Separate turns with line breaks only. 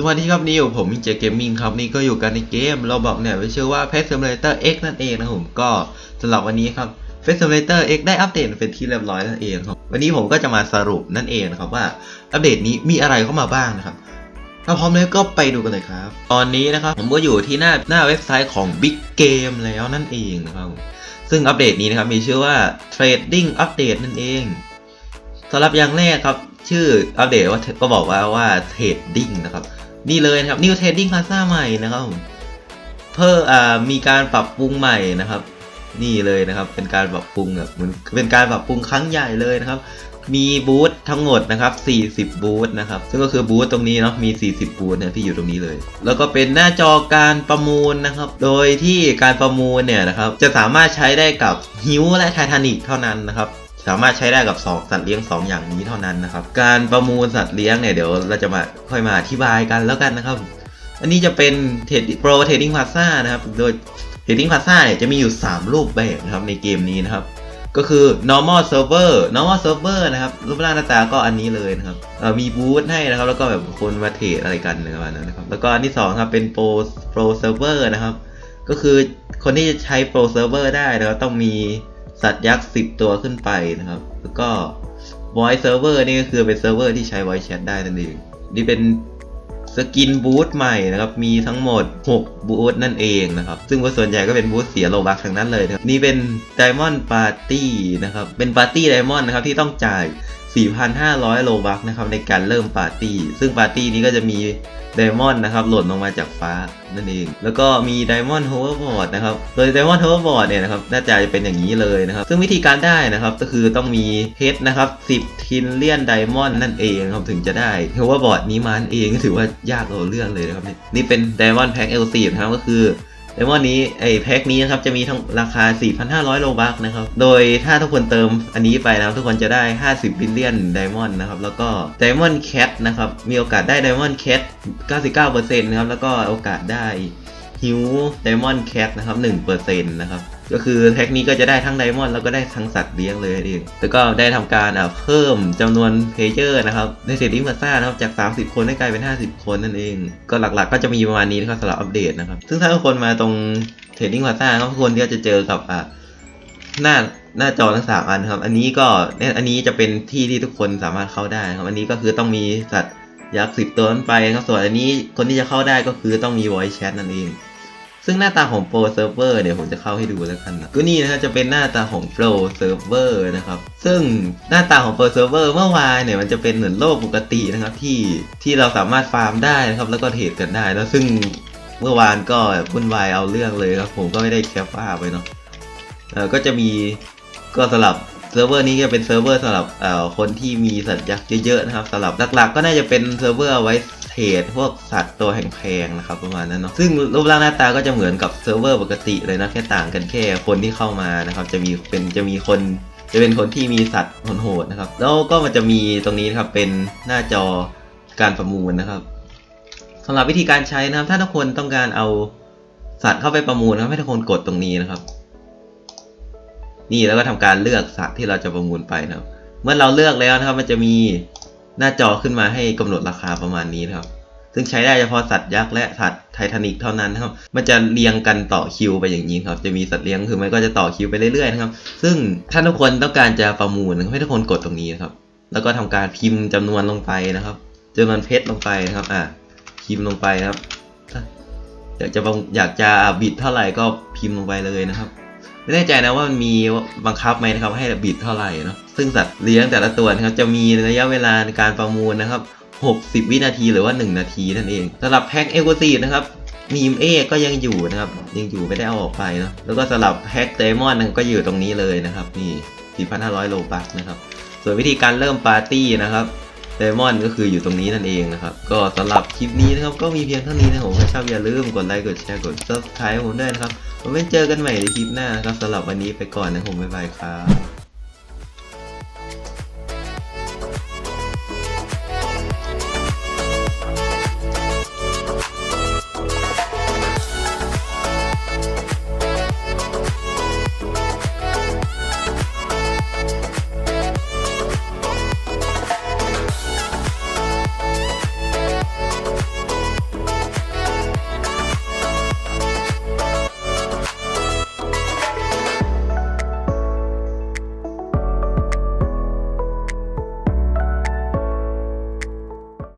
สวัสดีครับนี่อยู่ผมมิเจเกมมิ่งครับนี่ก็อยู่กันในเกมเราบอกเนี่ยไปชื่อว่า Pet Simulator X นั่นเองนะครับผมก็สำหรับวันนี้ครับ Pet Simulator X ได้อัปเดตเป็นที่เรียบร้อยนั่นเองครับวันนี้ผมก็จะมาสรุปนั่นเองนะครับว่าอัปเดตนี้มีอะไรเข้ามาบ้างนะครับถ้าพร้อมแล้วก็ไปดูกันเลยครับ ตอนนี้นะครับผมก็อยู่ที่หน้าหน้าเว็บไซต์ของ Big Game แล้วนั่นเองนะครับซึ่งอัปเดตนี้นะครับมีชื่อว่า Trading Update นั่นเองสำหรับอย่างแรกครับชื่ออัปเดตว่าก็บอกว่าว่า Trading นะครับ นี่เลยนะครับ New Trading Plaza ใหม่นะครับผมเพิ่มอ่ามีการปรับปรุงใหม่นะครับ นี่เลยนะครับ เป็นการปรับปรุงแบบเหมือนเป็นการปรับปรุงครั้งใหญ่เลยนะครับมีบูธทั้งหมดนะครับ 40 บูธนะครับ ซึ่งก็คือบูธตรงนี้เนาะ มี 40 บูธนะที่อยู่ตรงนี้เลย แล้วก็เป็นหน้าจอการประมูลนะครับ โดยที่การประมูลเนี่ยนะครับ จะสามารถใช้ได้กับฮิวและไททานิกเท่านั้นนะครับ สามารถใช้ได้กับสองสัตว์เลี้ยง 2 อย่างนี้เท่านั้นนะครับ การประมูลสัตว์เลี้ยงเนี่ยเดี๋ยวเราจะมาค่อยมาอธิบายกันแล้วกันนะครับ อันนี้จะเป็นเทรดโปรเทรดดิ้งพาซ่านะครับ โดยเทรดดิ้งพาซ่าเนี่ยจะมีอยู่ 3 รูปแบบนะครับในเกมนี้นะครับ ก็คือ normal server normal server นะครับ รูปร่างหน้าตาก็อันนี้เลยนะครับมีบูธให้นะครับ แล้วก็แบบคนมาเทรดอะไรกันอะไรประมาณนั้นนะครับ แล้วก็อันที่สองครับเป็น pro pro server นะครับ ก็คือคนที่จะใช้ pro server ได้นะครับต้องมี สัตว์ยักษ์ 10 ตัวขึ้นไปนะครับ แล้วก็ voice server นี่ก็คือเป็นเซิร์ฟเวอร์ที่ใช้ voice chat ได้นั่นเองนี่เป็นสกินบูธใหม่นะครับ มีทั้งหมด 6 บูธนั่นเองนะครับ ซึ่งส่วนใหญ่ก็เป็นบูธเสียโลบักทั้งนั้นเลยนะครับ นี่เป็น Diamond Party นะครับ เป็นปาร์ตี้ Diamond นะครับที่ต้องจ่าย 4,500 โลบักนะครับในการเริ่มปาร์ตี้ ซึ่งปาร์ตี้นี้ก็จะมีไดมอนด์นะครับหล่นลงมาจากฟ้านั่นเอง แล้วก็มีไดมอนด์โฮเวอร์บอร์ดนะครับ โดยไดมอนด์โฮเวอร์บอร์ดเนี่ยนะครับหน้าตาจะเป็นอย่างนี้เลยนะครับ ซึ่งวิธีการได้นะครับก็คือต้องมีเพชรนะครับ10ทินเลียนไดมอนด์นั่นเองครับถึงจะได้โฮเวอร์บอร์ดนี้มานั่นเองก็ถือว่ายากเอาเรื่องเลยนะครับ นี่นี่เป็นไดมอนด์แพ็กเอลซีนะครับก็คือ ไดมอนด์นี้ไอ้แพ็คนี้นะครับจะมีทั้งราคา 4,500 โลบักนะครับ โดยถ้าทุกคนเติมอันนี้ไปนะทุกคนจะได้ 50บิลเลียนไดมอนด์นะครับแล้วก็ไดมอนด์แคทนะครับมีโอกาสได้ไดมอนด์แคท99%นะครับแล้วก็โอกาสได้ฮิวไดมอนด์แคทนะครับ1%นะครับ ก็คือแพ็คนี้ก็จะได้ทั้งไดมอนด์แล้วก็ได้ทั้งสัตว์เลี้ยงเลยเองแล้วก็ได้ทำการเพิ่มจำนวนเพลเยอร์นะครับในเซตติ้งมาซ่านะครับจาก 30 คนให้กลายเป็น 50 คนนั่นเอง ก็หลักๆ ก็จะมีประมาณนี้นะครับสำหรับอัปเดตนะครับ ซึ่งถ้าทุกคนมาตรงเทรดดิ้งพาซ่าทุกคนก็จะเจอกับอ่าหน้าหน้าจอทั้งสามอันครับ อันนี้ก็เนี่ยอันนี้จะเป็นที่ที่ทุกคนสามารถเข้าได้ครับ อันนี้ก็คือต้องมีสัตว์ยักษ์สิบตัวขึ้นไปครับ ส่วนอันนี้คนที่จะเข้าได้ก็คือต้องมี voice chat นั่นเอง ซึ่งหน้าตาของ Pro Server เนี่ยผมจะเข้าให้ดูแล้วกันนะก็นี่นะครับจะเป็นหน้าตาของ Pro Server นะครับ ซึ่งหน้าตาของ Pro Server เมื่อวานเนี่ยมันจะเป็นเหมือนโลกปกตินะครับที่ที่เราสามารถฟาร์มได้นะครับแล้วก็เทรดกันได้แล้วซึ่งเมื่อวานก็วุ่นวายเอาเรื่องเลยครับผมก็ไม่ได้แคปภาพไว้เนาะเออก็จะมีก็สลับเซิร์ฟเวอร์นี้จะเป็นเซิร์ฟเวอร์สำหรับเอ่อคนที่มีสัตว์ยักเยอะๆนะครับสำหรับหลักๆ ก็น่าจะเป็นเซิร์ฟเวอร์เอาไว้ เทรดพวกสัตว์ตัวแพงๆนะครับประมาณนั้นเนาะซึ่งรูปร่างหน้าตาก็จะเหมือนกับเซิร์ฟเวอร์ปกติเลยนะแค่ต่างกันแค่คนที่เข้ามานะครับจะมีเป็นจะมีคนจะเป็นคนที่มีสัตว์โหดๆนะครับ แล้วก็มันจะมีตรงนี้นะครับเป็นหน้าจอการประมูลนะครับสำหรับวิธีการใช้นะครับ ถ้าทุกคนต้องการเอาสัตว์เข้าไปประมูลนะครับให้ทุกคนกดตรงนี้นะครับ นี่แล้วก็ทำการเลือกสัตว์ที่เราจะประมูลไปนะครับ เมื่อเราเลือกแล้วนะครับ มันจะมี หน้าจอขึ้นมาให้กำหนดราคาประมาณนี้นะครับ ซึ่งใช้ได้เฉพาะสัตว์ยักษ์และสัตว์ไททานิกเท่านั้นนะครับ มันจะเรียงกันต่อคิวไปอย่างนี้ครับ จะมีสัตว์เลี้ยงคือมันก็จะต่อคิวไปเรื่อยๆนะครับ ซึ่งถ้าทุกคนต้องการจะประมูลให้ทุกคนกดตรงนี้นะครับ แล้วก็ทำการพิมพ์จำนวนลงไปนะครับจำนวนเพชรลงไปนะครับ อะพิมพ์ลงไปนะครับอยากจะบังอยากจะบิดเท่าไหร่ก็พิมพ์ลงไปเลยนะครับ ไม่แน่ใจนะว่ามันมีบังคับไหมนะครับ ให้บิดเท่าไหร่เนาะ ซึ่งสัตว์เลี้ยงแต่ละตัวนะครับจะมีระยะเวลาในการประมูลนะครับ 60 วินาทีหรือว่า 1 นาทีนั่นเองสำหรับแพ็คเอ o ซีนะครับมีมเอก็ยังอยู่นะครับ ยังอยู่ไม่ได้เอาออกไปเนาะแล้วก็สำหรับแพ็คเดมอนก็อยู่ตรงนี้เลยนะครับ นี่ 4,500 โลบัคนะครับ ส่วนวิธีการเริ่มปาร์ตี้นะครับเดมอนก็คืออยู่ตรงนี้นั่นเองนะครับ ก็สำหรับคลิปนี้นะครับ ก็มีเพียงเท่านี้นะผมถ้าชอบอย่าลืมกดไลค์กดแชร์กด subscribe ผมด้วยนะครับผมไว้เจอกันใหม่ในคลิปหน้านะครับสำหรับวันนี้ไปก่อนนะผมบ๊ายบายครับ